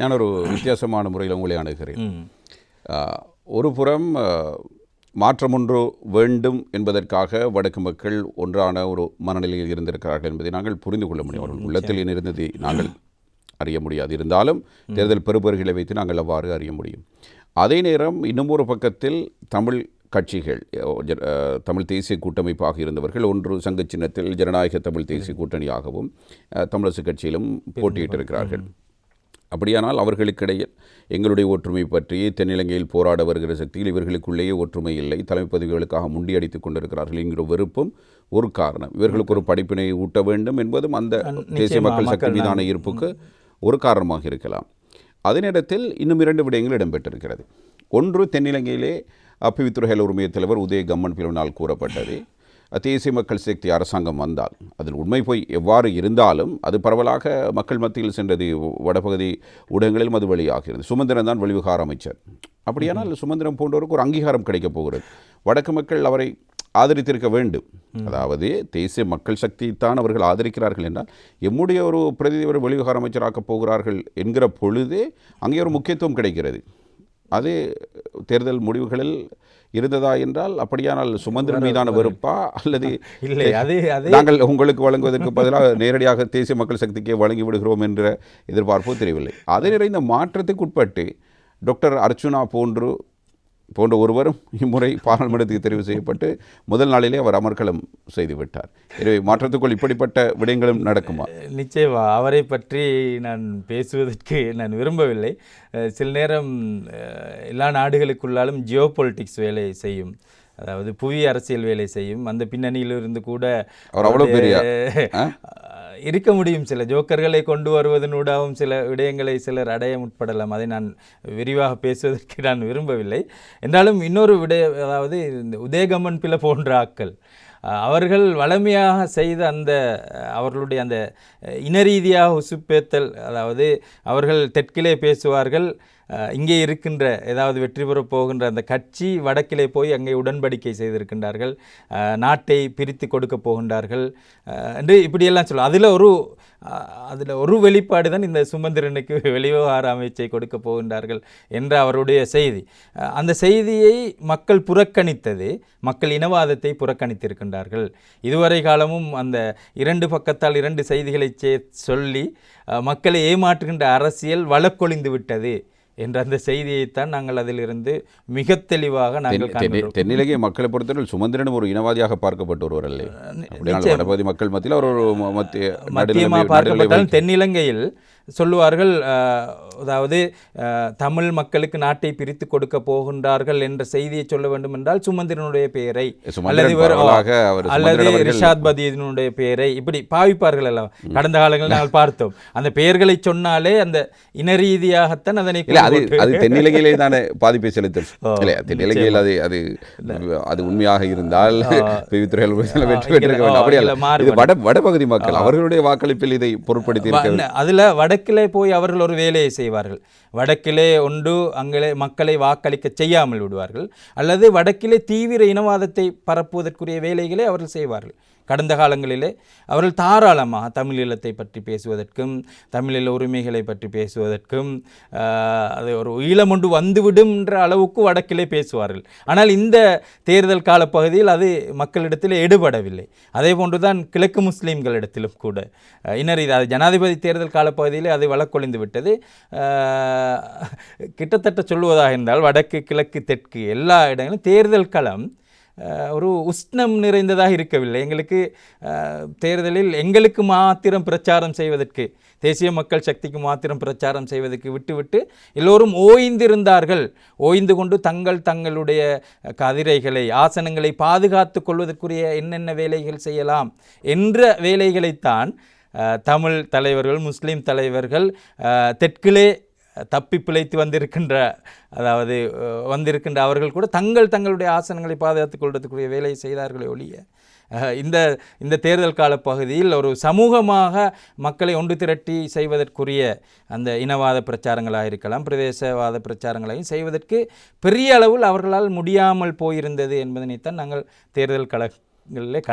நான் ஒரு வித்தியாசமான முறையில் உங்களை அணுகிறேன். ஒரு புறம் மாற்றம் ஒன்று வேண்டும் என்பதற்காக வடக்கு மக்கள் ஒன்றான ஒரு மனநிலையில் இருந்திருக்கிறார்கள் என்பதை நாங்கள் புரிந்து கொள்ள முடியும். அவர்கள் உள்ளத்தில் இருந்ததை நாங்கள் அறிய முடியாது. இருந்தாலும் தேர்தல் பெறுபவர்களை வைத்து நாங்கள் அவ்வாறு அறிய முடியும். அதே நேரம் இன்னும் ஒரு பக்கத்தில் தமிழ் கட்சிகள் தமிழ் தேசிய கூட்டமைப்பாக இருந்தவர்கள் ஒன்று சங்க சின்னத்தில் ஜனநாயக தமிழ் தேசிய கூட்டணியாகவும் தமிழரசு கட்சியிலும் போட்டியிட்டிருக்கிறார்கள். அப்படியானால் அவர்களுக்கிடையில் எங்களுடைய ஒற்றுமை பற்றி தென்னிலங்கையில் போராட வருகிற சக்தியில் இவர்களுக்குள்ளேயே ஒற்றுமை இல்லை. தலைமை பதவிகளுக்காக முண்டியடித்துக் கொண்டிருக்கிறார்கள் என்கிற வெறுப்பும் ஒரு காரணம். இவர்களுக்கு ஒரு படிப்பினை ஊட்ட வேண்டும் என்பதும் அந்த தேசிய மக்கள் சக்தி மீதான ஈர்ப்புக்கு ஒரு காரணமாக இருக்கலாம். அதே நேரத்தில் இன்னும் இரண்டு விடயங்கள் இடம்பெற்றிருக்கிறது. ஒன்று தென்னிலங்கையிலே அப்பிவித்துறைகள் உரிமைய தலைவர் உதய கம்மன் பிரிவினால் கூறப்பட்டது. தேசிய மக்கள் சக்தி அரசாங்கம் வந்தால் அதில் உண்மை போய் எவ்வாறு இருந்தாலும் அது பரவலாக மக்கள் மத்தியில் சென்றது வடபகுதி ஊடகங்களிலும் அது வெளியாகிறது. சுமந்திரன் தான் வெளிவிகார அமைச்சர். அப்படியானால் சுமந்திரன் போன்றவருக்கு ஒரு அங்கீகாரம் கிடைக்கப் போகிறது. வடக்கு மக்கள் அவரை ஆதரித்திருக்க வேண்டும். அதாவது தேசிய மக்கள் சக்தியைத்தான் அவர்கள் ஆதரிக்கிறார்கள் என்றால் எம்முடைய ஒரு பிரதிநிதி ஒரு வெளிவிகார அமைச்சராக்கப் போகிறார்கள் என்கிற பொழுதே அங்கே ஒரு முக்கியத்துவம் கிடைக்கிறது. அது தேர்தல் முடிவுகளில் இருந்ததா என்றால் அப்படியானால் சுமந்திரன் மீதான வெறுப்பா அல்லது இல்லை அது நாங்கள் உங்களுக்கு வழங்குவதற்கு பதிலாக நேரடியாக தேசிய மக்கள் சக்திக்கே வழங்கி விடுகிறோம் என்ற எதிர்பார்ப்பு தெரியவில்லை. அதே நேரம் இந்த மாற்றத்துக்கு உட்பட்டு டாக்டர் அர்ச்சுனா போன்று போன்ற ஒருவரும் இம்முறை பாராளுமன்றத்துக்கு தெரிவு செய்யப்பட்டு முதல் நாளிலே அவர் அமர்க்களம் செய்து விட்டார். எனவே மாற்றத்துக்குள் இப்படிப்பட்ட விடயங்களும் நடக்குமா? நிச்சயமா. அவரை பற்றி நான் பேசுவதற்கு நான் விரும்பவில்லை. சில நேரம் எல்லா நாடுகளுக்குள்ளாலும் ஜியோ வேலை செய்யும். அதாவது புவி அரசியல் வேலை செய்யும். அந்த பின்னணியிலிருந்து கூட அவர் அவ்வளவு பெரிய, இருக்க முடியும். சில ஜோக்கர்களை கொண்டு வருவதனூடாகவும் சில விடயங்களை சிலர் அடைய முற்படலாம். அதை நான் விரிவாக பேசுவதற்கு நான் விரும்பவில்லை. என்றாலும் இன்னொரு விடய அதாவது இந்த உதயகம்மன் பில போன்ற ஆக்கள் அவர்கள் வளமையாக செய்த அந்த அவர்களுடைய அந்த இனரீதியாக உசுப்பேத்தல் அதாவது அவர்கள் தெற்கிலே பேசுவார்கள் இங்கே இருக்கின்ற ஏதாவது வெற்றி பெறப் போகின்ற அந்த கட்சி வடக்கிலே போய் அங்கே உடன்படிக்கை செய்திருக்கின்றார்கள் நாட்டை பிரித்து கொடுக்க போகின்றார்கள் என்று இப்படியெல்லாம் சொல்லலாம் அதில் ஒரு அதில் ஒரு வெளிப்பாடு தான் இந்த சுமந்திரனுக்கு வெளிவிவகார அமைச்சை கொடுக்க போகின்றார்கள் என்ற அவருடைய செய்தி. அந்த செய்தியை மக்கள் புறக்கணித்தது மக்கள் இனவாதத்தை புறக்கணித்திருக்கின்றார்கள் இதுவரை காலமும் அந்த இரண்டு பக்கத்தால் இரண்டு செய்திகளை சொல்லி மக்களை ஏமாற்றுகின்ற அரசியல் வழக்கொழிந்து விட்டது. என்ற அந்த செய்தியைத்தான் நாங்கள் அதிலிருந்து மிக தெளிவாக நாங்கள் தென்னிலங்கை மக்களை பொறுத்தவரை சுமந்திரன் ஒரு இனவாதியாக பார்க்கப்பட்ட ஒருவர் அல்ல வடபகுதி மக்கள் மத்தியில் அவர் ஒரு மத்தியமாக பார்க்கப்பட்டாலும் தென்னிலங்கையில் சொல்லுவார்கள் அதாவது தமிழ் மக்களுக்கு நாட்டை பிரித்து கொடுக்க போகின்றார்கள் என்ற செய்தியை சொல்ல வேண்டும் என்றால் சுமந்திரனுடைய பெயரை அல்லது அல்லது ரிஷாத் பதியினுடைய பெயரை இப்படி பாவிப்பார்கள் எல்லாம். கடந்த காலங்களில் நாங்கள் பார்த்தோம். அந்த பெயர்களை சொன்னாலே அந்த இன ரீதியாகத்தான் அதனை அது அது தென்னிலங்கையிலே தானே பாதிப்பை செலுத்தும் இல்ல தென்னிலங்கையில் அது அது அது உண்மையாக இருந்தால் பிரிவுத்துறைகள் வெற்றி பெற்றிருக்க வேண்டும். அப்படி. இது வட வடபகுதி மக்கள் அவர்களுடைய வாக்களிப்பில் இதை பொருட்படுத்தி இருக்க அதுல வடக்கிலே போய் அவர்கள் ஒரு வேலையை செய்வார்கள். வடக்கிலே ஒன்று அங்கே மக்களை வாக்களிக்க செய்யாமல் விடுவார்கள். அல்லது வடக்கிலே தீவிர இனவாதத்தை பரப்புவதற்குரிய வேலைகளை அவர்கள் செய்வார்கள். கடந்த காலங்களிலே அவர்கள் தாராளமாக தமிழீழத்தை பற்றி பேசுவதற்கும் தமிழீழ உரிமைகளை பற்றி பேசுவதற்கும் அது ஒரு ஈழம் ஒன்று வந்துவிடும் என்ற அளவுக்கு வடக்கிலே பேசுவார்கள். ஆனால் இந்த தேர்தல் காலப்பகுதியில் அது மக்களிடத்தில் எடுபடவில்லை. அதே போன்றுதான் கிழக்கு முஸ்லீம்களிடத்திலும் கூட. இன்னர் இனர் இது அது ஜனாதிபதி தேர்தல் காலப்பகுதியில் அது வழக்கொழிந்து விட்டது. கிட்டத்தட்ட சொல்லுவதாக இருந்தால் வடக்கு கிழக்கு தெற்கு எல்லா இடங்களும் தேர்தல் களம் ஒரு உஷ்ணம் நிறைந்ததாக இருக்கவில்லை. எங்களுக்கு தேர்தலில் எங்களுக்கு மாத்திரம் பிரச்சாரம் செய்வதற்கு தேசிய மக்கள் சக்திக்கு மாத்திரம் பிரச்சாரம் செய்வதற்கு விட்டுவிட்டு எல்லோரும் ஓய்ந்திருந்தார்கள். ஓய்ந்து கொண்டு தங்கள் தங்களுடைய கதிரைகளை ஆசனங்களை பாதுகாத்து கொள்வதற்குரிய என்னென்ன வேலைகள் செய்யலாம் என்ற வேலைகளைத்தான் தமிழ் தலைவர்கள் முஸ்லீம் தலைவர்கள் தெற்கிலே தப்பி பிழைத்து வந்திருக்கின்ற அதாவது வந்திருக்கின்ற அவர்கள் கூட தங்கள் தங்களுடைய ஆசனங்களை பாதுகாத்துக் கொள்வதற்குரிய வேலையை செய்தார்களே ஒழிய இந்த இந்த தேர்தல் கால பகுதியில் ஒரு சமூகமாக மக்களை ஒன்று திரட்டி செய்வதற்குரிய அந்த இனவாத பிரச்சாரங்களாக இருக்கலாம் பிரதேசவாத பிரச்சாரங்களையும் செய்வதற்கு பெரிய அளவில் அவர்களால் முடியாமல் போயிருந்தது என்பதனைத்தான் நாங்கள் தேர்தல் களங்களிலே கண்